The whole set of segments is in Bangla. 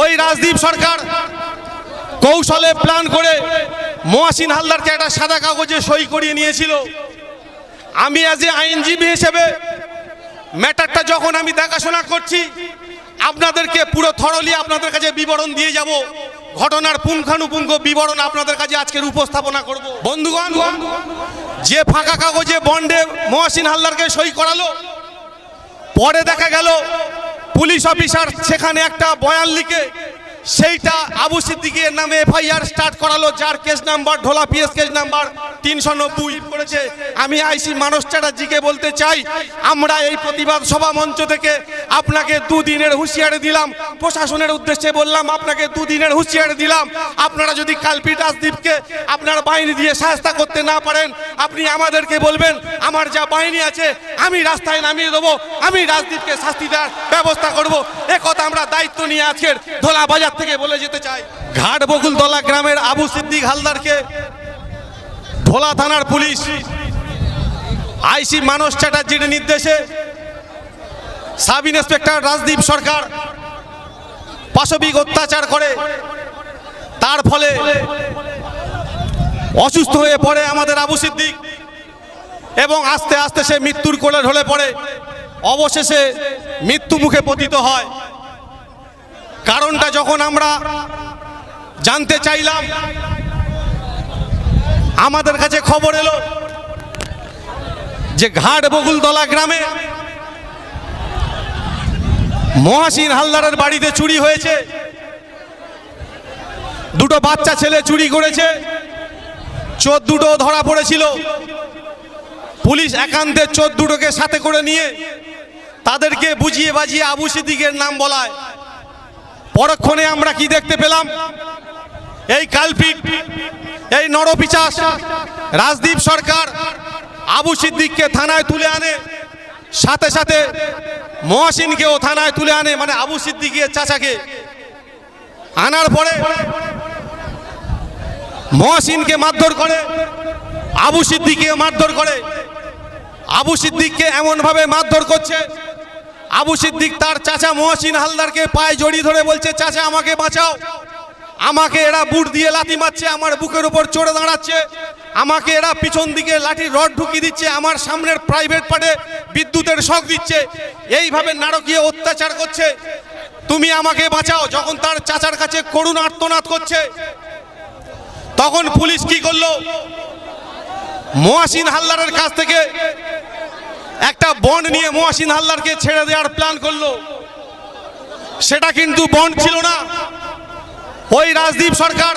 ওই রাজদীপ সরকার কৌশলে প্ল্যান করে মহাসিন হালদারকে একটা সাদা কাগজে সই করিয়ে নিয়েছিল। আমি অ্যাজ এ আইনজীবী হিসেবে ম্যাটারটা যখন আমি দেখাশোনা করছি, আপনাদেরকে পুরো থরলি আপনাদের কাছে বিবরণ দিয়ে যাব। ঘটনার পুঙ্খানুপুঙ্খ বিবরণ আপনাদের কাছে আজকের উপস্থাপনা করব। বন্ধুগণ, যে ফাঁকা কাগজে বন্ডে মহাসিন হালদারকে সই করালো, পরে দেখা গেল পুলিশ অফিসার সেখানে একটা বয়ান লিখে, সেইটা আবু সিদ্দিকের নামে এফআইআর স্টার্ট করালো, যার case number Dhola PS case number তিনশো নব্বই করেছে, আমি আইসি মানস চ্যাটার্জিকে বলতে চাই। আমরা এই প্রতিবাদ সভা মঞ্চ থেকে আপনাকে দুদিনের হুঁশিয়ারি দিলাম। প্রশাসনের উদ্দেশ্যে বললাম, আপনাকে দুদিনের হুঁশিয়ারি দিলাম। আপনারা যদি কালপি রাজদীপকে আপনার বাহিনী দিয়ে সাহায্য করতে না পারেন, আপনি আমাদেরকে বলবেন, আমার যা বাহিনী আছে, আমি রাস্তায় নামিয়ে দেবো। আমি রাজদীপকে শাস্তি দেওয়ার ব্যবস্থা করব। এ কথা আমরা দায়িত্ব নিয়ে আজকের ধোলা বাজার থেকে বলে যেতে চাই। ঘাট বকুলতলা গ্রামের আবু সিদ্দিক হালদারকে ধোলা থানার পুলিশ। আইসি মানস চ্যাটার্জির নির্দেশে সাব ইন্সপেক্টর রাজদীপ সরকার পাশবিক অত্যাচার করে। তার ফলে অসুস্থ হয়ে পড়ে আমাদের আবু সিদ্দিক এবং আস্তে আস্তে সে মৃত্যুর কোলে ঢলে পড়ে। অবশেষে মৃত্যু মুখে পতিত হয়। কারণটা যখন আমরা জানতে চাইলাম আমাদের কাছে খবর এলো যে ঘাট বকুলতলা গ্রামে মহাসিন হালদারের বাড়িতে চুরি হয়েছে। দুটো বাচ্চা ছেলে চুরি করেছে। চোর দুটো ধরা পড়েছিল। পুলিশ একান্তের চোর দুটোকে সাথে করে নিয়ে তাদেরকে বুঝিয়ে বাজিয়ে আবু সিদ্দিকের নাম বলায়। পরক্ষণে আমরা কি দেখতে পেলাম? এই কালপিট এই নরপিচাস, রাজদীপ সরকার আবু সিদ্দিককে থানায় তুলে আনে। সাথে সাথে মহাসিনকেও থানায় তুলে আনে মানে আবু সিদ্দিকের চাচাকে। আনার পরে মহাসিনকে মারধর করে, আবু সিদ্দিককে মারধর করে। আবু সিদ্দিককে এমনভাবে মারধর করছে, আবু সিদ্দিক তার চাচা মহাসিন হালদারকে পায়ে জড়িয়ে ধরে বলছে, চাচা, আমাকে বাঁচাও। আমাকে এরা বুট দিয়ে লাথি মারছে, আমার বুকের উপর চড়ে দাঁড়াচ্ছে। আমাকে এরা পিছন দিকে লাঠি রড ঢুকিয়ে দিচ্ছে, আমার সামনের প্রাইভেট পার্টে বিদ্যুতের শখ দিচ্ছে। এইভাবে নারকীয় অত্যাচার করছে। তুমি আমাকে বাঁচাও, যখন তার চাচার কাছে করুণ আর্তনাদ করছে। তখন পুলিশ কি করল? মহাসিন হালদারের কাছ থেকে একটা বন্ড নিয়ে মহাসিন হালদারকে ছেড়ে দেওয়ার প্ল্যান করল। সেটা কিন্তু বন্ড ছিল না। ওই রাজদীপ সরকার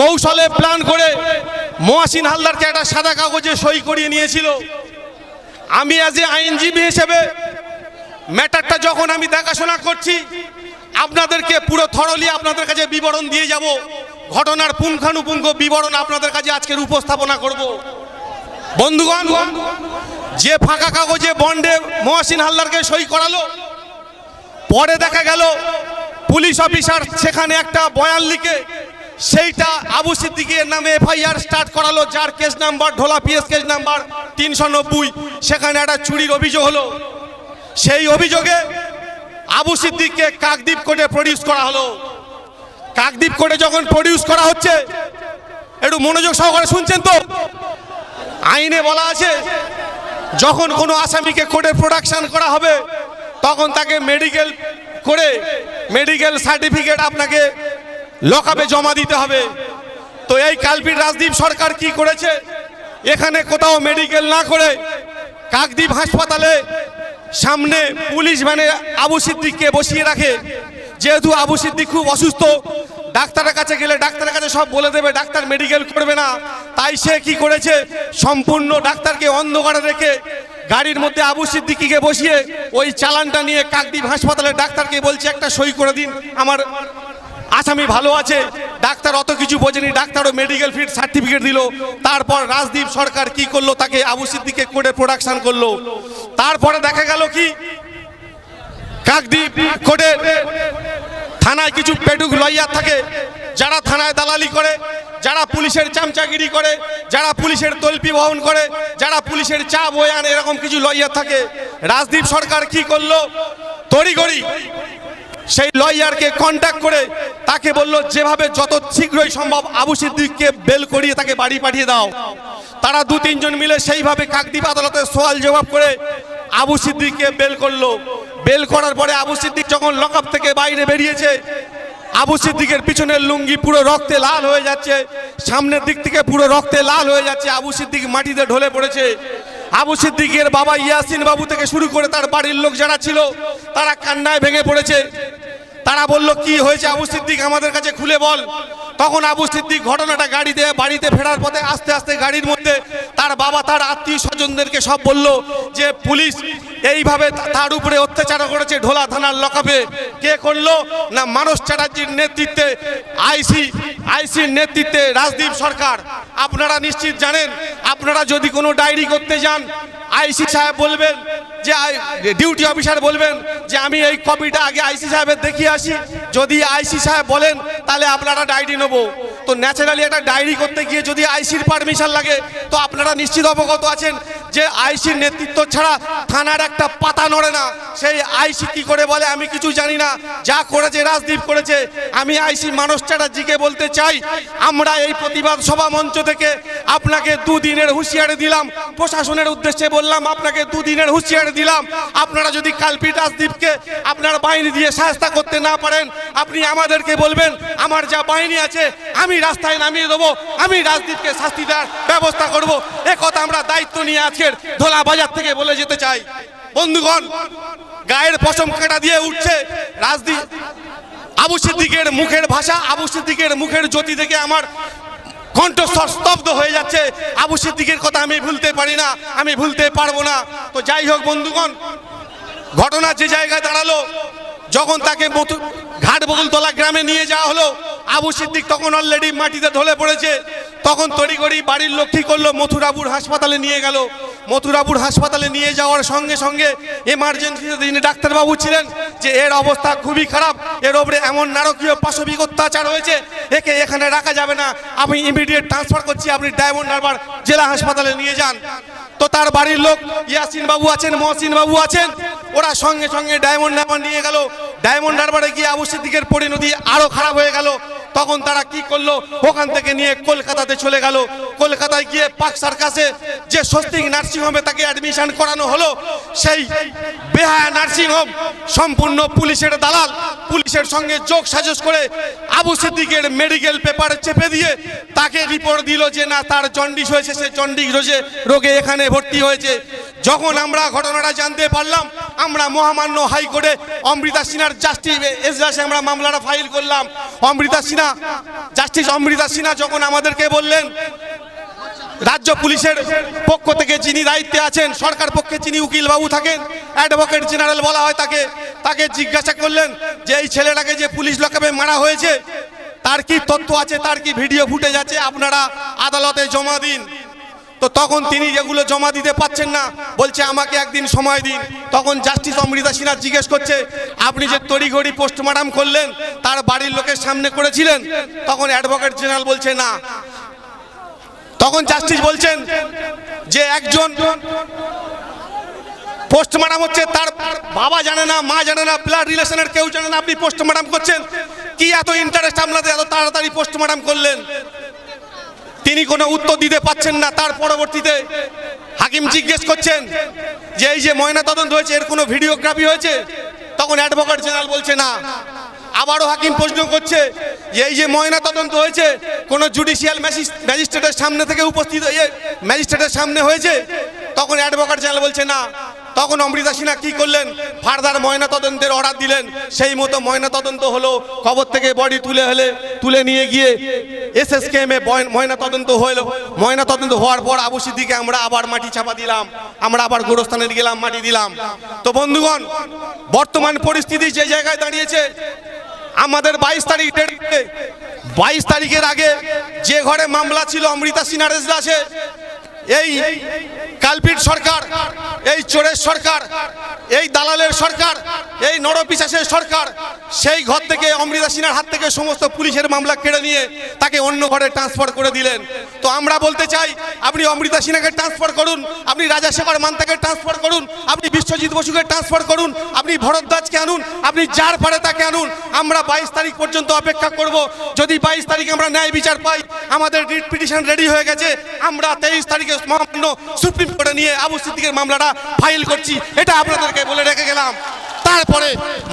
কৌশলে প্ল্যান করে মহাসিন হালদারকে একটা সাদা কাগজে সই করিয়ে নিয়েছিল। আমি আজ এ আইনজীবী হিসেবে ম্যাটারটা যখন আমি দেখাশোনা করছি, আপনাদেরকে পুরো থরলি আপনাদের কাছে বিবরণ দিয়ে যাব। ঘটনার পুঙ্খানুপুঙ্খ বিবরণ আপনাদের কাছে আজকের উপস্থাপনা করব। বন্ধুগণ, যে ফাঁকা কাগজে বন্ডে মহাসিন হালদারকে সই করালো, পরে দেখা গেল পুলিশ অফিসার সেখানে একটা বয়ান লিখে সেইটা আবু সিদ্দিকের নামে এফআইআর স্টার্ট করালো, যার case number Dhola PS case number তিনশো নব্বই। সেখানে একটা চুরির অভিযোগ হলো। সেই অভিযোগে আবু সিদ্দিককে কাকদ্বীপ কোর্টে প্রডিউস করা হলো। কাকদ্বীপ কোর্টে যখন প্রডিউস করা হচ্ছে, একটু মনোযোগ সহকারে শুনছেন তো? আইনে বলা আছে, যখন কোনো আসামিকে কোর্টে প্রোডাকশন করা হবে, তখন তাকে মেডিকেল করে মেডিকেল সার্টিফিকেট আপনাকে লকআপে জমা দিতে হবে। তো এই কালপির রাজদীপ সরকার কি করেছে? এখানে কোথাও মেডিকেল না করে কাকদ্বীপ হাসপাতালে সামনে পুলিশ ভ্যানে আবু সিদ্দিককে বসিয়ে রাখে। যেহেতু আবু সিদ্দিক খুব অসুস্থ, ডাক্তারের কাছে গেলে ডাক্তারের কাছে সব বলে দেবে, ডাক্তার মেডিকেল করবে না। তাই সে কি করেছে? সম্পূর্ণ ডাক্তারকে অন্ধকারে রেখে গাড়ির মধ্যে আবু সিদ্দিকিকে বসিয়ে ওই চালানটা নিয়ে কাকদ্বীপ হাসপাতালের ডাক্তারকে বলছে, একটা সই করে দিন। আমার আসামি ভালো আছে। ডাক্তার অত কিছু বোঝেনি। ডাক্তারও মেডিকেল ফিট সার্টিফিকেট দিল। তারপর রাজদীপ সরকার কি করল তাকে আবু সিদ্দিকে কোর্টে প্রোডাকশন করল। তারপরে দেখা গেল কি? কাকদ্বীপ কোর্টে থানায় কিছু পেটুক লইয়ার থাকে, যারা থানায় দালালি করে, যারা পুলিশের চামচাগিরি করে, যারা পুলিশের তল্পি বহন করে, যারা পুলিশের চা বয়ে আনে, এরকম কিছু লইয়ার থাকে। রাজদীপ সরকার কি করল? তড়িঘড়ি সেই লয়ারকে কন্ট্যাক্ট করে তাকে বলল, যেভাবে যত শীঘ্রই সম্ভব আবু সিদ্দিককে বেল করিয়ে তাকে বাড়ি পাঠিয়ে দাও। তারা দু তিনজন মিলে সেইভাবে কাকদ্বীপ আদালতে সওয়াল জবাব করে আবু সিদ্দিককে বেল করল। বেল করার পরে আবু সিদ্দিক যখন লকআপ থেকে বাইরে বেরিয়েছে, আবু সিদ্দিকের পিছনের লুঙ্গি পুরো রক্তে লাল হয়ে যাচ্ছে, সামনের দিক থেকে পুরো রক্তে লাল হয়ে যাচ্ছে, আবু সিদ্দিক মাটিতে ঢলে পড়েছে। আবু সিদ্দিকের বাবা ইয়াসিন বাবু থেকে শুরু করে তার বাড়ির লোক যারা ছিল, তারা কান্নায় ভেঙে পড়েছে। তারা বলল, কি হয়েছে আবু সিদ্দিক? আমাদের কাছে খুলে বল। তখন আবু সিদ্দিক ঘটনাটা গাড়িতে, বাড়িতে ফেরার পথে আস্তে আস্তে গাড়ির মধ্যে তার বাবা, তার আত্মীয় স্বজনদেরকে সব বলল যে, পুলিশ এইভাবে তার উপরে অত্যাচার করেছে ঢোলা থানার লকাপে কে করল? না, মানস চ্যাটার্জির নেতৃত্বে আইসি, আইসির নেতৃত্বে রাজদীপ সরকার। আপনারা নিশ্চিত জানেন, আপনারা যদি কোনো ডায়েরি করতে যান, আইসি সাহেব বলবেন যে ডিউটি অফিসার বলবেন যে, আমি এই কপিটা আগে আইসি সাহেবের দেখিয়ে আসি। যদি আইসি সাহেব বলেন, তাহলে আপনারা ডায়েরি নেব তো ন্যাচারালি একটা ডায়েরি করতে গিয়ে যদি আইসির পারমিশন লাগে, তো আপনারা নিশ্চিত অবগত আছেন। যে আইসির নেতৃত্ব ছাড়া থানার একটা পাতা নড়ে না। সেই আইসি কি করে বলে আমি কিছু জানি না। যা করেছে, রাজদীপ করেছে। আমি আইসি মানস চ্যাটার্জিকে বলতে চাই, আমরা এই প্রতিবাদ সভা মঞ্চ থেকে আপনাকে দুদিনের হুঁশিয়ারি দিলাম। প্রশাসনের উদ্দেশ্যে বললাম, আপনাকে দুদিনের হুঁশিয়ারি দিলাম। আপনারা যদি কালপিট রাজদীপকে আপনার বাহিনী দিয়ে সাহায্য করতে না পারেন, আপনি আমাদেরকে বলবেন, আমার যা বাহিনী আছে, আমি রাস্তায় নামিয়ে দেবো। আমি রাজদীপকে শাস্তি দেওয়ার ব্যবস্থা করব। এ কথা আমরা দায়িত্ব নিয়ে আজকের ধোলা বাজার থেকে বলে যেতে চাই। বন্ধুগণ, গায়ের পশম কাটা দিয়ে উঠছে রাজদীপ। আবু সিদ্দিকের মুখের ভাষা, আবু সিদ্দিকের মুখের জ্যোতি থেকে আমার কণ্ঠস্বর স্তব্ধ হয়ে যাচ্ছে। আবু সিদ্দিকের কথা আমি ভুলতে পারি না, আমি ভুলতে পারব না। তো যাই হোক বন্ধুগণ, ঘটনা যে জায়গায় দাঁড়াল যখন তাকে ঘাটবকুলতলা গ্রামে নিয়ে যাওয়া হলো, আবু সিদ্দিক তখন অলরেডি মাটিতে ঢলে পড়েছে। তখন তড়িঘড়ি বাড়ির লোক কি করল মথুরাপুর হাসপাতালে নিয়ে গেল। মথুরাপুর হাসপাতালে নিয়ে যাওয়ার সঙ্গে সঙ্গে এমার্জেন্সিতে যিনি ডাক্তারবাবু ছিলেন যে এর অবস্থা খুবই খারাপ, এর ওপরে এমন নারকীয় পাশবিক অত্যাচার হয়েছে, একে এখানে রাখা যাবে না। আমি ইমিডিয়েট ট্রান্সফার করছি, আপনি ডায়মন্ড হারবার জেলা হাসপাতালে নিয়ে যান। তো তার বাড়ির লোক ইয়াসিন বাবু আছেন, মহসিন বাবু আছেন। ওরা সঙ্গে সঙ্গে ডায়মন্ড ডায়মন্ড নিয়ে গেল। ডায়মন্ড হারবারে গিয়ে আবু সিদ্দিকের পরিণতি আরও খারাপ হয়ে গেল। তখন তারা কি করল? ওখান থেকে নিয়ে কলকাতাতে চলে গেল। কলকাতায় গিয়ে পাক সার্কাসে যে স্বস্তিক নার্সিং হোমে তাকে অ্যাডমিশন করানো হলো, সেই বেহায়া নার্সিং হোম সম্পূর্ণ পুলিশের দালাল। পুলিশের সঙ্গে যোগ সাজস করে আবু সিদ্দিকের মেডিকেল পেপার চেপে দিয়ে তাকে রিপোর্ট দিল যে, না, তার জন্ডিস হয়েছে, সে জন্ডিস রোগে এখানে ভর্তি হয়েছে। যখন আমরা ঘটনাটা জানতে পারলাম আমরা মহামান্য হাইকোর্টে অমৃতা সিনহার জাস্টিস এজলাসে আমরা মামলাটা ফাইল করলাম। অমৃতা সিনহা জাস্টিস অমৃতা সিনহা যখন আমাদেরকে বললেন, রাজ্য পুলিশের পক্ষ থেকে যিনি দায়িত্বে আছেন, সরকার পক্ষে যিনি উকিল বাবু থাকেন অ্যাডভোকেট জেনারেল বলা হয় তাকে তাকে জিজ্ঞাসা করলেন যে এই ছেলেটাকে যে পুলিশ লকাপে মারা হয়েছে, তার কি তথ্য আছে, তার কি ভিডিও ফুটেজ আছে, আপনারা আদালতে জমা দিন। তো তখন তিনি যেগুলো জমা দিতে পাচ্ছেন না, বলছে আমাকে একদিন সময় দিন। তখন জাস্টিস অমৃতা সিনহা জিজ্ঞেস করছে, আপনি যে তড়িঘড়ি পোস্টমর্টম করলেন, তার বাড়ির লোকের সামনে করেছিলেন? তখন অ্যাডভোকেট জেনারেল বলছে, না। তখন জাস্টিস বলছেন যে একজন পোস্টমর্টম হচ্ছে, তার বাবা জানে না, মা জানে না ব্লাড রিলেশনের কেউ জানে না, আপনি পোস্টমর্টম করছেন। কি এত ইন্টারেস্ট আপনাদের এত তাড়াতাড়ি পোস্টমর্টম করলেন? তিনি কোনো উত্তর দিতে পাচ্ছেন না। তার পরবর্তীতে হাকিম জিজ্ঞেস করছেন যে, এই যে ময়না তদন্ত হয়েছে, এর কোনো ভিডিওগ্রাফি হয়েছে? তখন অ্যাডভোকেট জেনারেল বলছে, না। আবারও হাকিম প্রশ্ন করছে যে, এই যে ময়না তদন্ত হয়েছে, কোনো জুডিশিয়াল ম্যাজিস্ট্রেটের সামনে থেকে উপস্থিত হয়ে ম্যাজিস্ট্রেটের সামনে হয়েছে? তখন অ্যাডভোকেট জেনারেল বলছে, না। তখন অমৃতা সিনহা কি করলেন? ফার্দার ময়না তদন্তের অর্ডার দিলেন। সেই মতো ময়না তদন্ত হলো। কবর থেকে বডি তুলে হলে, তুলে নিয়ে গিয়ে এস এস এসএসকেএমে ময়না তদন্ত হলো। ময়না তদন্ত হওয়ার পর আবু সিদ্দিকে আমরা আবার মাটি চাপা দিলাম। আমরা আবার গোরস্থানে গেলাম, মাটি দিলাম। তো বন্ধুগণ, বর্তমান পরিস্থিতি যে জায়গায় দাঁড়িয়েছে, আমাদের বাইশ তারিখ ডেট বাইশ তারিখের আগে যে ঘরে মামলা ছিল অমৃতা সিনহার এজলাসে এই কালপিট সরকার এই চোরের সরকার এই দালালের সরকার এই নরপিশাসের সরকার সেই ঘর থেকে অমৃতা সিনহার হাত থেকে সমস্ত পুলিশের মামলা কেড়ে নিয়ে তাকে অন্য ঘরে ট্রান্সফার করে দিলেন। তো আমরা বলতে চাই, আপনি অমৃতা সিনহাকে ট্রান্সফার করুন, আপনি রাজাশেখর মান্তাকে ট্রান্সফার করুন, আপনি বিশ্বজিৎ বসুকে ট্রান্সফার করুন, আপনি ভরদ্বাজকে আনুন, আপনি যার পারে তাকে আনুন। আমরা বাইশ তারিখ পর্যন্ত অপেক্ষা করব। যদি বাইশ তারিখে আমরা ন্যায় বিচার পাই, আমাদের রিট পিটিশন রেডি হয়ে গেছে, আমরা তেইশ তারিখে সুপ্রিম কোর্টে নিয়ে আবু সিদ্দিকের মামলাটা ফাইল করছি। এটা আপনাদেরকে বলে রেখে গেলাম। তারপরে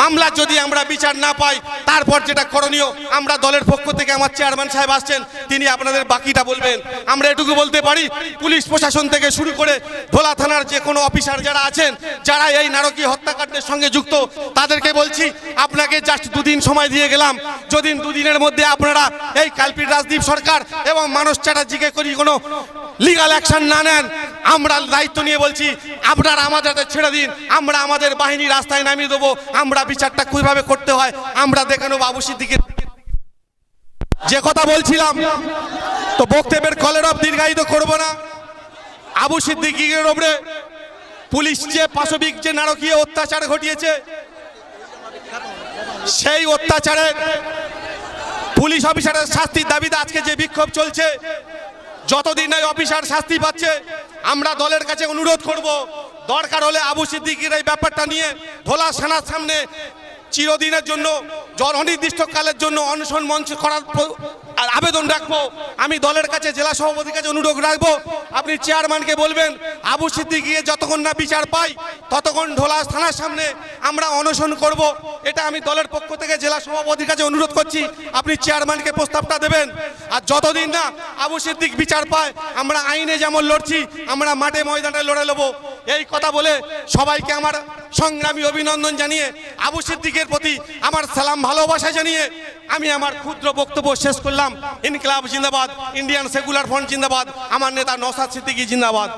মামলা যদি আমরা বিচার না পাই, তারপর যেটা করণীয়, আমরা দলের পক্ষ থেকে আমার চেয়ারম্যান সাহেব আসছেন, তিনি আপনাদের বাকিটা বলবেন। আমরা এটুকু বলতে পারি, পুলিশ প্রশাসন থেকে শুরু করে ভোলা থানার যে কোনো অফিসার যারা আছেন, যারা এই নারকীয় হত্যাকাণ্ডের সঙ্গে যুক্ত, তাদেরকে বলছি, আপনাকে জাস্ট দুদিন সময় দিয়ে গেলাম। যদি দুদিনের মধ্যে আপনারা এই কালপিট রাজদীপ সরকার এবং মানস চ্যাটার্জিকে করি কোনো লিগাল অ্যাকশন না নেন। আমরা দায়িত্ব নিয়ে বলছি, আপনারা আমাদের ছেড়ে দিন, আমরা আমাদের বাহিনী রাস্তায় নামিয়ে দেবো, আমরা বিচারটা কীভাবে করতে হয়, আমরা দেখানো বাবু সিদ্দিকে যে কথা বলছিলাম, তো বক্তব্যের কলের অফ দীর্ঘায়িত করব না। আবু সিদ্দিকের ওপরে পুলিশ যে পাশবিক যে নারকীয় অত্যাচার ঘটিয়েছে, সেই অত্যাচারের পুলিশ অফিসারের শাস্তির দাবিতে আজকে যে বিক্ষোভ চলছে যতদিন এই অফিসার শাস্তি পাচ্ছে, আমরা দলের কাছে অনুরোধ করব, দরকার হলে আবু সিদ্দিকির এই ব্যাপারটা নিয়ে ভোলা সেনার সামনে চিরদিনের জন্য জন অনির্দিষ্টকালের জন্য অনশন মঞ্চ করার আবেদন রাখব। আমি দলের কাছে, জেলা সভাপতির কাছে অনুরোধ রাখব। আপনি চেয়ারম্যানকে বলবেন, আবু সিদ্ধি গিয়ে যতক্ষণ না বিচার পাই, ততক্ষণ ঢোলা থানার সামনে আমরা অনশন করব। এটা আমি দলের পক্ষ থেকে জেলা সভাপতির কাছে অনুরোধ করছি। আপনি চেয়ারম্যানকে প্রস্তাবটা দেবেন। আর যতদিন না আবু সিদ্দিক বিচার পায়, আমরা আইনে যেমন লড়ছি, আমরা মাঠে ময়দানে লড়ে নেব এই কথা বলে সবাইকে আমার সংগ্রামী অভিনন্দন জানিয়ে আবু সিদ্দিকের প্রতি আমার সালাম ভালোবাসা জানিয়ে আমি আমার ক্ষুদ্র বক্তব্য শেষ করলাম। ইনকলাব জিন্দাবাদ, ইন্ডিয়ান সেকুলার ফ্রন্ট জিন্দাবাদ, আমার নেতা নসাদ সিদ্দিকী জিন্দাবাদ।